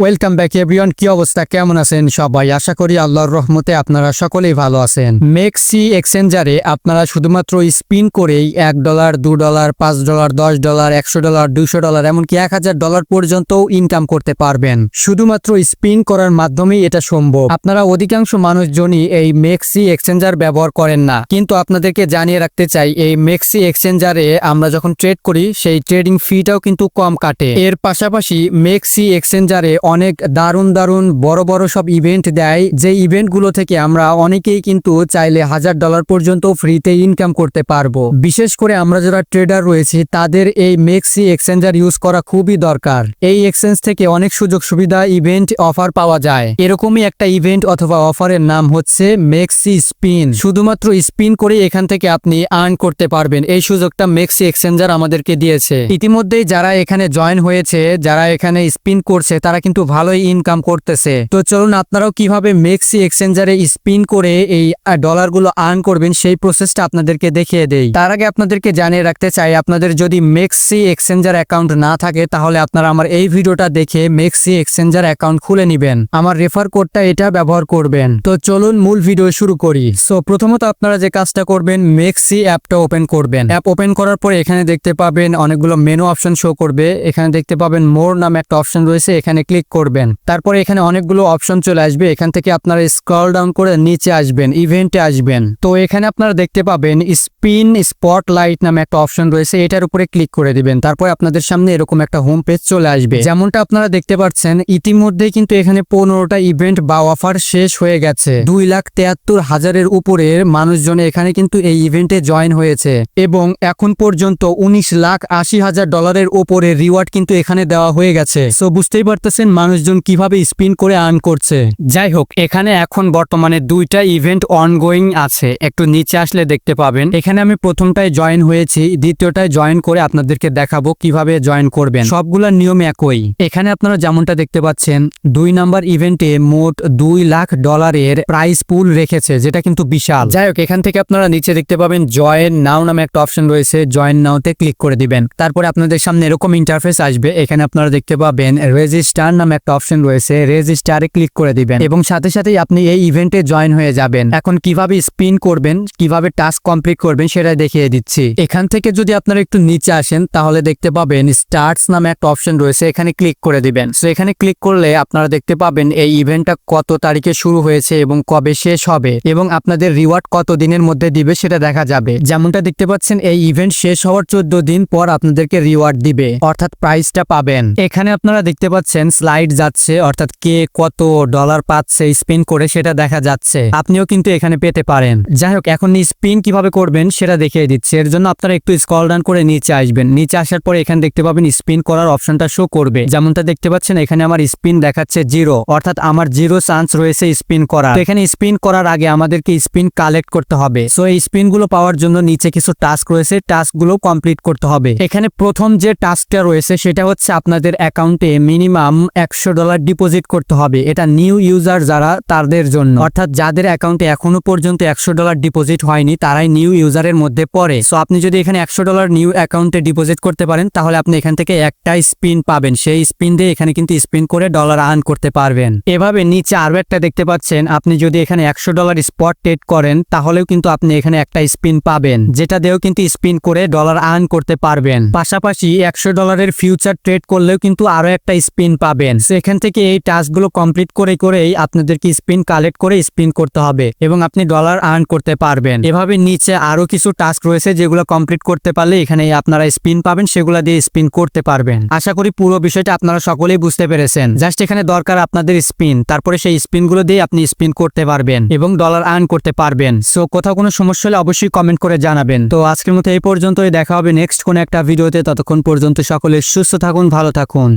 Welcome back everyone কি অবস্থা? কেমন আছেন সবাই? আশা করি আল্লাহর রহমতে আপনারা সকলেই ভালো আছেন। মেক্সি এক্সচেঞ্জারে আপনারা শুধুমাত্র স্পিন করেই এক ডলার দু ডলার পাঁচ ডলার দশ ডলার একশো ডলার দুইশো ডলার এমনকি এক হাজার ডলার পর্যন্তও ইনকাম করতে পারবেন। শুধুমাত্র স্পিন করার মাধ্যমেই এটা সম্ভব। আপনারা অধিকাংশ মানুষজনই এই মেক্সি এক্সচেঞ্জার ব্যবহার করেন না। কিন্তু আপনাদেরকে জানিয়ে রাখতে চাই, এই মেক্সি এক্সচেঞ্জারে আমরা যখন ট্রেড করি, সেই ট্রেডিং ফিটাও কিন্তু কম কাটে। এর পাশাপাশি মেক্সি এক্সচেঞ্জারে অনেক দারুণ দারুণ বড় বড় সব ইভেন্ট দেয়। যে ইভেন্টগুলো থেকে আমরা অনেকেই কিন্তু চাইলে হাজার ডলার পর্যন্ত ফ্রিতে ইনকাম করতে পারব। বিশেষ করে আমরা যারা ট্রেডার রয়েছি, তাদের এই মেক্সি এক্সচেঞ্জার ইউজ করা খুবই দরকার। এই এক্সচেঞ্জ থেকে অনেক সুযোগ সুবিধা ইভেন্ট অফার পাওয়া যায়। এরকমই একটা ইভেন্ট অথবা অফারের নাম হচ্ছে মেক্সি স্পিন শুধুমাত্র স্পিন করে এখান থেকে আপনি আর্ন করতে পারবেন। এই সুযোগটা মেক্সি এক্সচেঞ্জার আমাদেরকে দিয়েছে। ইতিমধ্যেই যারা এখানে জয়েন হয়েছে, যারা এখানে স্পিন করছে, তারা কিন্তু ভালোই ইনকাম করতেছে। তো চলুন আপনারাও কীভাবে মেক্সি এক্সচেঞ্জারে স্পিন করে এই ডলারগুলো আর্ন করবেন সেই প্রসেসটা আপনাদেরকে দেখিয়ে দেই। তার আগে আপনাদেরকে জানিয়ে রাখতে চাই, আপনাদের যদি মেক্সি এক্সচেঞ্জার অ্যাকাউন্ট না থাকে, তাহলে আপনারা আমার এই ভিডিওটা দেখে মেক্সি এক্সচেঞ্জার অ্যাকাউন্ট খুলে নেবেন। আমার রেফার কোডটা এটা ব্যবহার করবেন। তো চলুন মূল ভিডিও শুরু করি। সো প্রথমত আপনারা যে কাজটা করবেন মেক্সি অ্যাপটা ওপেন করবেন। অ্যাপ ওপেন করার পরে এখানে দেখতে পাবেন অনেকগুলো মেনু অপশন শো করবে। এখানে দেখতে পাবেন মোর নামে একটা অপশন রয়েছে। এখানে ক্লিক করবেন। তারপরে এখানে অনেকগুলো অপশন চলে আসবে। এখান থেকে আপনারা স্ক্রল ডাউন করে নিচে আসবেন ইভেন্টে আসবেন। তো এখানে আপনারা দেখতে পাবেন স্পিন স্পট লাইট নামে একটা অপশন রয়েছে। এটার উপরে ক্লিক করে দিবেন। তারপর আপনাদের সামনে এরকম একটা হোম পেজ চলে আসবে। যেমনটা আপনারা দেখতে পাচ্ছেন ইতিমধ্যে কিন্তু এখানে পনেরোটা ইভেন্ট বা অফার শেষ হয়ে গেছে। দুই লাখ তেয়াত্তর হাজারের উপরের মানুষজন এখানে কিন্তু এই ইভেন্টে জয়েন হয়েছে। এবং এখন পর্যন্ত উনিশ লাখ আশি হাজার ডলারের ওপরে রিওয়ার্ড কিন্তু এখানে দেওয়া হয়ে গেছে। সো বুঝতেই পারতেছেন মানুষজন কীভাবে স্পিন করে আর্ন করছে? যাই হোক এখানে এখন বর্তমানে দুইটা ইভেন্ট অনগোয়িং আছে। একটু নিচে আসলে দেখতে পাবেন। এখানে আমি প্রথমটায় জয়েন হয়েছি, দ্বিতীয়টায় জয়েন করে আপনাদেরকে দেখাবো কীভাবে জয়েন করবেন। সবগুলা নিয়ম একই। এখানে আপনারা যেমনটা দেখতে পাচ্ছেন, দুই নাম্বার ইভেন্টে মোট দুই লাখ ডলারের প্রাইস পুল রেখেছে, যেটা কিন্তু বিশাল। যাই হোক এখান থেকে আপনারা নিচে দেখতে পাবেন জয়েন নাও নামে একটা অপশন রয়েছে জয়েন নাওতে ক্লিক করে দিবেন। তারপরে আপনাদের সামনে এরকম ইন্টারফেস আসবে। এখানে আপনারা দেখতে পাবেন রেজিস্টার নামে একটা অপশন রয়েছে রেজিস্টারে ক্লিক করে দিবেন। এবং সাথে সাথেই আপনি এই ইভেন্টে জয়েন হয়ে যাবেন। এখন কীভাবে স্পিন করবেন, কীভাবে টাস্ক কমপ্লিট করবেন সেটা দেখিয়ে দিচ্ছি। এখান থেকে যদি আপনারা একটু নিচে আসেন, তাহলে দেখতে পাবেন স্টার্টস নামে একটা অপশন রয়েছে, এখানে ক্লিক করে দিবেন। সো এখানে ক্লিক করলে আপনারা দেখতে পাবেন এই ইভেন্টটা কত তারিখে শুরু হয়েছে এবং কবে শেষ হবে। এবং আপনাদের রিওয়ার্ড কত দিনের মধ্যে দিবে সেটা দেখা যাবে। যেমনটা দেখতে পাচ্ছেন, এই ইভেন্ট শেষ হওয়ার চোদ্দ দিন পর আপনাদেরকে রিওয়ার্ড দিবে, অর্থাৎ প্রাইসটা পাবেন। এখানে আপনারা দেখতে পাচ্ছেন স্লাইড যাচ্ছে, অর্থাৎ কে কত ডলার পাচ্ছে স্পিন করে সেটা দেখা যাচ্ছে। আপনিও কিন্তু এখানে পেতে পারেন। যাই হোক, এখন স্পিন কীভাবে করবেন সেটা দেখিয়ে দিচ্ছে। এর জন্য আপনারা একটু স্কল ডাউন করে নিচে আসবেন। নিচে আসার পরে এখানে দেখতে পাবেন স্পিন করার অপশনটা শো করবে। যেমনটা দেখতে পাচ্ছেন, এখানে আমার স্পিন দেখাচ্ছে জিরো, অর্থাৎ আমার জিরো চান্স রয়েছে স্পিন করা এখানে স্পিন করার আগে আমাদেরকে স্পিন কালেক্ট করতে হবে। সো এই স্পিনগুলো পাওয়ার জন্য নিচে কিছু টাস্ক রয়েছে টাস্কগুলো কমপ্লিট করতে হবে। এখানে প্রথম যে টাস্কটা রয়েছে, সেটা হচ্ছে আপনাদের অ্যাকাউন্টে মিনিমাম একশো ডলার ডিপোজিট করতে হবে। এটা নিউ ইউজার যারা, তাদের জন্য। অর্থাৎ যাদের অ্যাকাউন্টে এখনও পর্যন্ত একশো ডলার ডিপোজিট হয়নি, তারাই নিউ ইউজারের মধ্যে পড়ে। সো আপনি যদি এখানে একশো ডলার নিউ অ্যাকাউন্টে ডিপোজিট করতে পারেন, তাহলে আপনি এখান থেকে একটা স্পিন পাবেন। সেই স্পিন দিয়ে এখানে কিন্তু স্পিন করে ডলার আর্ন করতে পারবেন। এভাবে নিচে আরও একটা দেখতে পাচ্ছেন, আপনি যদি এখানে একশো ডলার স্পট ট্রেড করেন, তাহলেও কিন্তু আপনি এখানে একটা স্পিন পাবেন, যেটা দিয়েও কিন্তু স্পিন করে ডলার আর্ন করতে পারবেন। পাশাপাশি একশো ডলারের ফিউচার ট্রেড করলেও কিন্তু আরও একটা স্পিন পাবেন। সেখান থেকে এই টাস্কগুলো কমপ্লিট করে, করেই আপনাদেরকে স্পিন কালেক্ট করে স্পিন করতে হবে এবং আপনি ডলার আর্ন করতে পারবেন। এভাবে নিচে আরও কিছু টাস্ক রয়েছে যেগুলো কমপ্লিট করতে পারলে এখানে আপনারা স্পিন পাবেন, সেগুলো দিয়ে স্পিন করতে পারবেন। আশা করি পুরো বিষয়টা আপনারা সকলেই বুঝতে পেরেছেন। জাস্ট এখানে দরকার আপনাদের স্পিন, তারপরে সেই স্পিনগুলো দিয়ে আপনি স্পিন করতে পারবেন এবং ডলার আর্ন করতে পারবেন। সো কোথাও কোনো সমস্যা হলে অবশ্যই কমেন্ট করে জানাবেন। তো আজকের মতো এই পর্যন্তই, দেখা হবে নেক্সট কোন একটা ভিডিওতে, ততক্ষণ পর্যন্ত সকলে সুস্থ থাকুন, ভালো থাকুন।